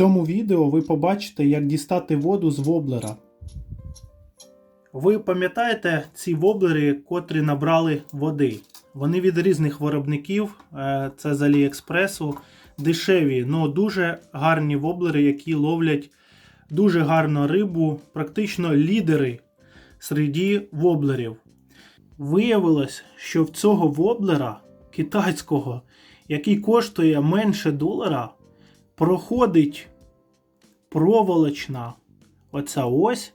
цьому відео ви побачите, як дістати воду з воблера. Ви пам'ятаєте ці воблери, котрі набрали води? Вони від різних виробників, е, це з Аліекспресу, дешеві, але дуже гарні воблери, які ловлять дуже гарно рибу, практично лідери серед воблерів. Виявилось, що в цього воблера китайського, який коштує менше долара, проходить проволочна оця ось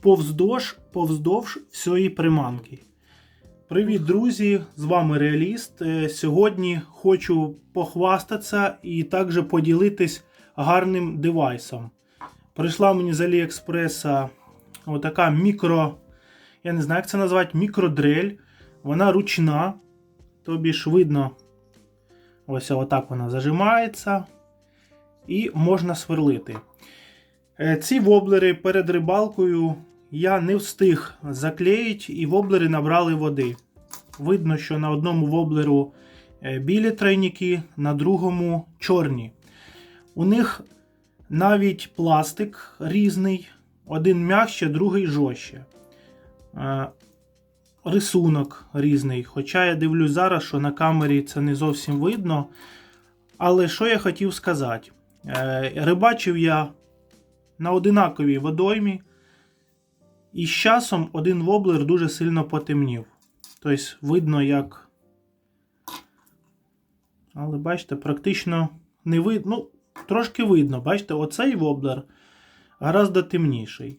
повздовж, повздовж всієї приманки. Привіт, друзі! З вами Реаліст. Е, Сьогодні хочу похвастатися і також поділитись гарним девайсом. Прийшла мені з Аліекспреса отака мікро, я не знаю, як це назвати, мікродрель. Вона ручна, тобі ж видно, ось отак вона зажимається і можна сверлити. Е, Ці воблери перед рибалкою я не встиг заклеїти, і воблери набрали води. Видно, що на одному воблеру е, білі тройники, на другому чорні. У них навіть пластик різний, один м'якше, другий жорстче. Е, Рисунок різний. Хоча я дивлюсь зараз, що на камері це не зовсім видно. Але що я хотів сказати? Е, Рибачив я на одинаковій водоймі, і з часом один воблер дуже сильно потемнів. Тобто, видно, як. Але бачите, практично не видно. Ну, трошки видно, бачите, оцей воблер гораздо темніший.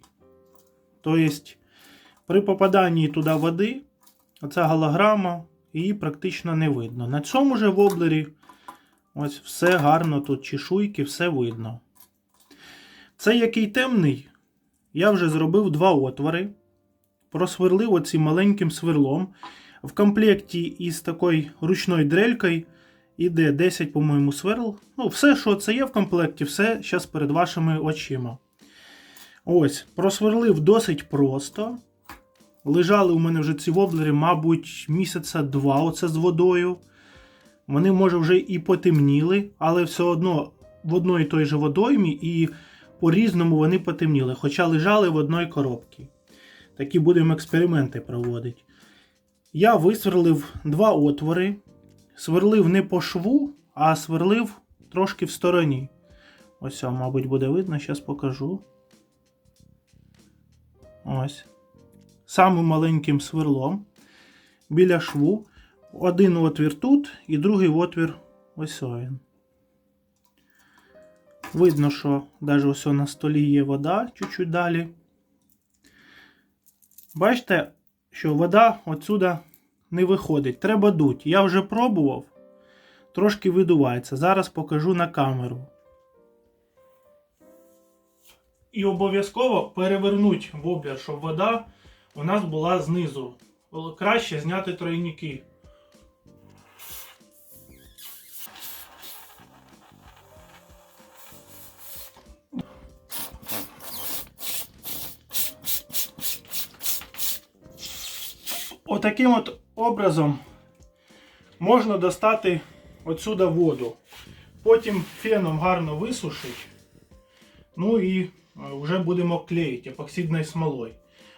Тобто, при попаданні туди води, оця голограма, її практично не видно. На цьому же воблері ось все гарно, тут чешуйки, все видно. Цей який темний, я вже зробив два отвори. Просверлив оцим маленьким сверлом. В комплекті із такою ручною дрелькою іде 10, по-моєму, сверл. Ну, все, що це є в комплекті, все зараз перед вашими очима. Ось, просверлив досить просто. Лежали у мене вже ці воблери, мабуть, місяця два оце з водою. Вони, може, вже і потемніли, але все одно в одної той же водоймі і по-різному вони потемніли, хоча лежали в одній коробці. Такі будемо експерименти проводити. Я висверлив два отвори. Сверлив не по шву, а сверлив трошки в стороні. Ось, мабуть, буде видно, зараз покажу. Ось. Самим маленьким сверлом біля шву. Один отвір тут і другий отвір ось він. Видно, що навіть ось на столі є вода чуть-чуть далі. Бачите, що вода отсюда не виходить. Треба дуть. Я вже пробував, трошки видувається. Зараз покажу на камеру. І обов'язково перевернуть воблер, щоб вода у нас була знизу. Краще зняти тройники. Отаким от образом можна достати отсюда воду. Потім феном гарно висушити. Ну і е, вже будемо клеїти епоксидною смолою.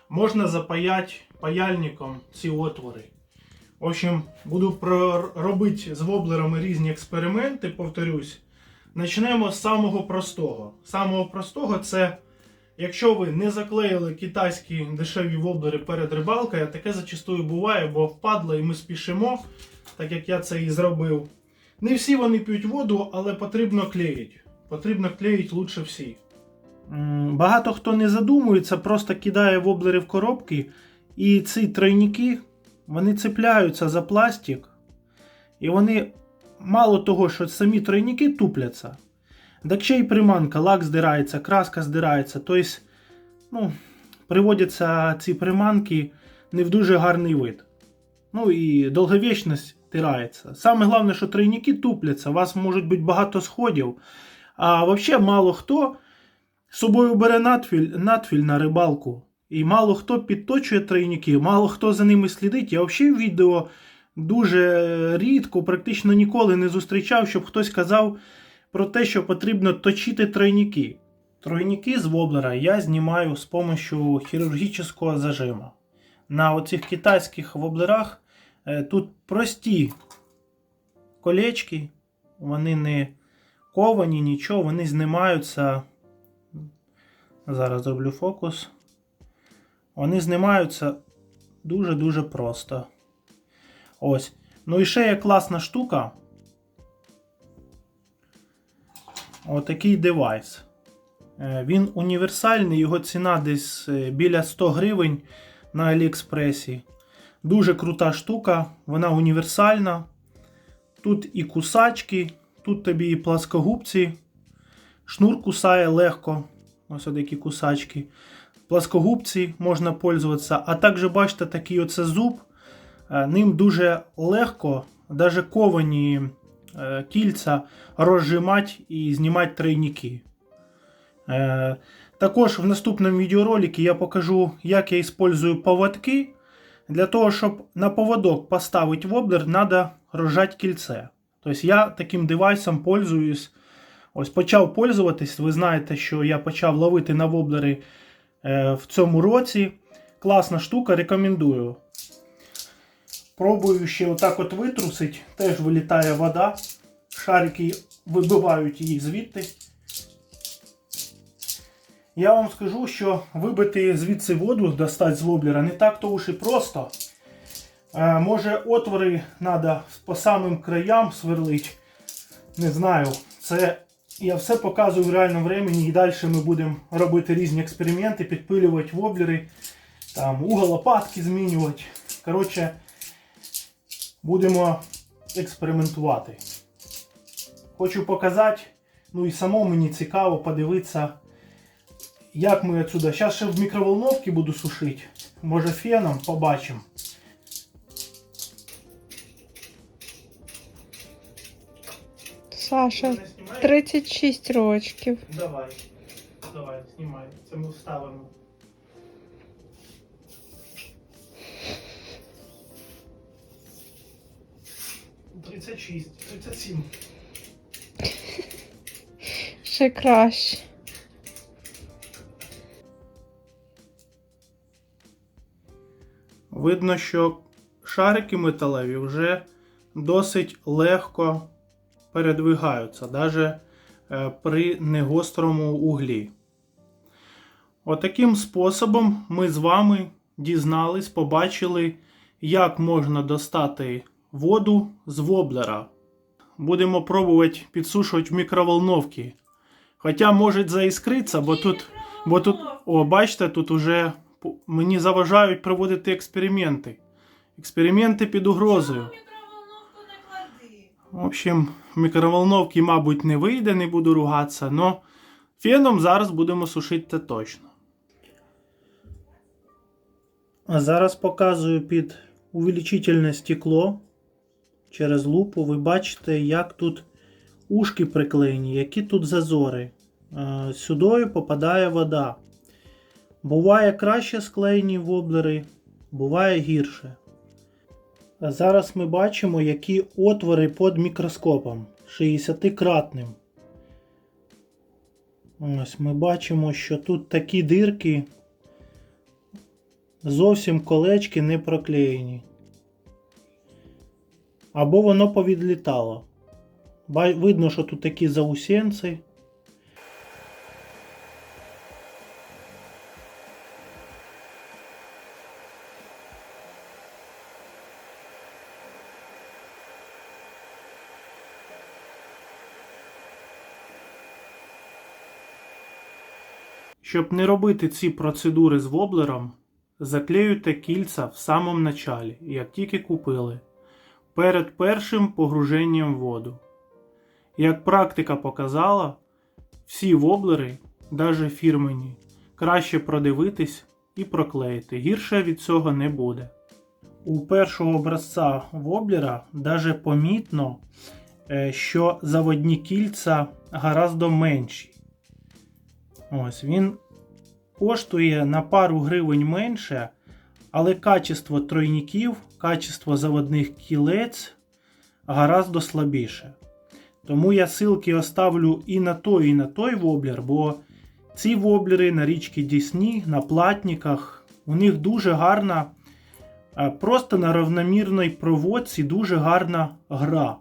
Можна запаяти паяльником ці отвори. В общем, буду робити з воблерами різні експерименти, повторюсь. Почнемо з самого простого. Самого простого це, якщо ви не заклеїли китайські дешеві воблери перед рибалкою, таке зачастую буває, бо впадло і ми спішимо, так як я це і зробив. Не всі вони п'ють воду, але потрібно клеїти. Потрібно клеїти лучше всі. Багато хто не задумується, просто кидає воблери в коробки, і ці тройники вони цепляються за пластик, і вони мало того, що самі тройники тупляться, так ще й приманка, лак здирається, краска здирається. Тобто, ну, приводяться ці приманки не в дуже гарний вид. Ну і довговічність тирається. Саме головне, що тройники тупляться, у вас можуть бути багато сходів. А взагалі мало хто з собою бере надфіль, надфіль на рибалку. І мало хто підточує тройники, мало хто за ними слідить. Я взагалі в відео дуже рідко, практично ніколи не зустрічав, щоб хтось казав, про те, що потрібно точити тройники. Тройники з воблера я знімаю з допомогою хірургічного зажима. На оцих китайських воблерах е, тут прості колечки, вони не ковані, нічого, вони знімаються. Зараз зроблю фокус. Вони знімаються дуже-дуже просто. Ось. Ну і ще є класна штука. Отакий девайс. Е, Він універсальний, його ціна десь е, біля 100 гривень на Аліекспресі. Дуже крута штука, вона універсальна. Тут і кусачки, тут тобі і пласкогубці. Шнур кусає легко. Ось такі кусачки. Пласкогубці можна пользуватися. А також бачите, такий оце зуб. Е, Ним дуже легко, навіть ковані кільця розжимати і знімати тройники. Е, Також в наступному відеоролику я покажу, як я використовую поводки. Для того, щоб на поводок поставити воблер, треба розжати кільце. Тобто я таким девайсом пользуюсь. Ось почав пользуватись. Ви знаєте, що я почав ловити на воблери е, в цьому році. Класна штука, рекомендую. Пробую ще отак от витрусить, теж вилітає вода. Шарики вибивають її звідти. Я вам скажу, що вибити звідси воду, достати з воблера, не так то уж і просто. Е, може отвори треба по самим краям сверлити. Не знаю. Це я все показую в реальному времени і далі ми будемо робити різні експерименти, підпилювати воблери, там угол лопатки змінювати. Коротше, будемо експериментувати. Хочу показати, ну і самому мені цікаво подивитися, як ми отсюда. Зараз ще в мікроволновці буду сушити. Може феном побачимо. Саша, 36 рочків. Давай. Давай, знімай. Це ми вставимо. Тридцять шість, тридцять сім. Ще краще. Видно, що шарики металеві вже досить легко передвигаються, навіть при негострому углі. Отаким способом ми з вами дізнались, побачили, як можна достати воду з воблера. Будемо пробувати підсушувати в мікроволновці. Хоча може заіскритися, бо тут, бо тут, о, бачите, тут уже мені заважають проводити експерименти. Експерименти під угрозою. В общем, в мікроволновці, мабуть, не вийде, не буду ругатися, але феном зараз будемо сушити це точно. А зараз показую під увеличительне стекло через лупу. Ви бачите, як тут ушки приклеєні, які тут зазори. Е, Сюди попадає вода. Буває краще склеєні воблери, буває гірше. Зараз ми бачимо, які отвори під мікроскопом 60-кратним. Ось ми бачимо, що тут такі дирки зовсім колечки не проклеєні. Або воно повідлітало. Видно, що тут такі заусенці. Щоб не робити ці процедури з воблером, заклеюйте кільця в самому началі, як тільки купили, перед першим погруженням в воду. Як практика показала, всі воблери, навіть фірмені, краще продивитись і проклеїти. Гірше від цього не буде. У першого образця воблера навіть помітно, е, що заводні кільця гораздо менші. Ось він коштує на пару гривень менше, але качество тройників, качество заводних кілець гораздо слабіше. Тому я ссылки оставлю і на той, і на той воблер, бо ці воблери на річці Дісні, на платниках, у них дуже гарна, е, просто на равномірній проводці дуже гарна гра.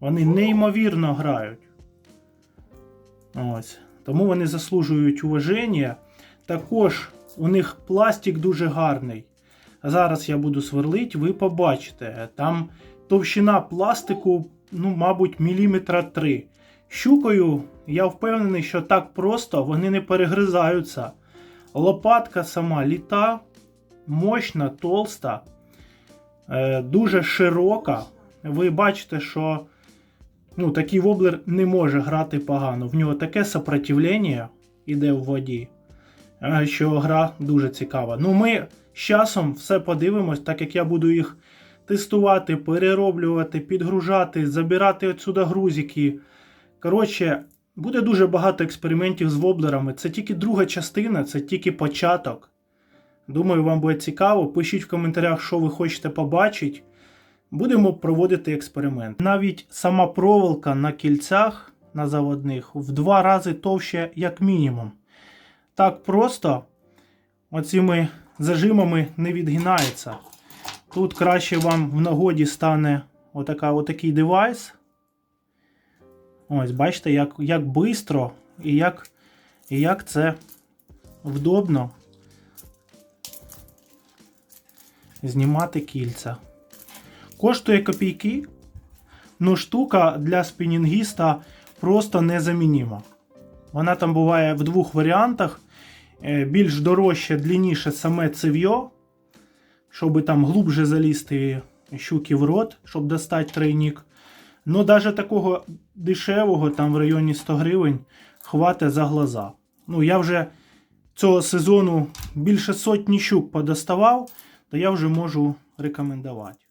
Вони неймовірно грають. Ось. Тому вони заслужують уваження. Також у них пластик дуже гарний. Зараз я буду сверлить, ви побачите. Там товщина пластику, ну, мабуть, міліметра 3. Щукою я впевнений, що так просто вони не перегризаються. Лопатка сама літа, мощна, толста, е, дуже широка. Ви бачите, що ну, такий воблер не може грати погано. В нього таке сопротивлення іде в воді, е, що гра дуже цікава. Ну, ми з часом все подивимось, так як я буду їх тестувати, перероблювати, підгружати, забирати отсюда грузики. Коротше, буде дуже багато експериментів з воблерами. Це тільки друга частина, це тільки початок. Думаю, вам буде цікаво. Пишіть в коментарях, що ви хочете побачити. Будемо проводити експеримент. Навіть сама проволока на кільцях на заводних в два рази товще, як мінімум. Так просто оціми зажимами не відгинається. Тут краще вам в нагоді стане отака, отакий девайс. Ось, бачите, як, як бистро і як, і як це вдобно знімати кільця. Коштує копійки, ну штука для спінінгіста просто незамінима. Вона там буває в двох варіантах. Е, Більш дорожче, длинніше саме цев'йо, щоб там глубже залізти щуки в рот, щоб достати тройник. Ну, навіть такого дешевого, там в районі 100 гривень, хватить за глаза. Ну, я вже цього сезону більше сотні щук подоставав, то я вже можу рекомендувати.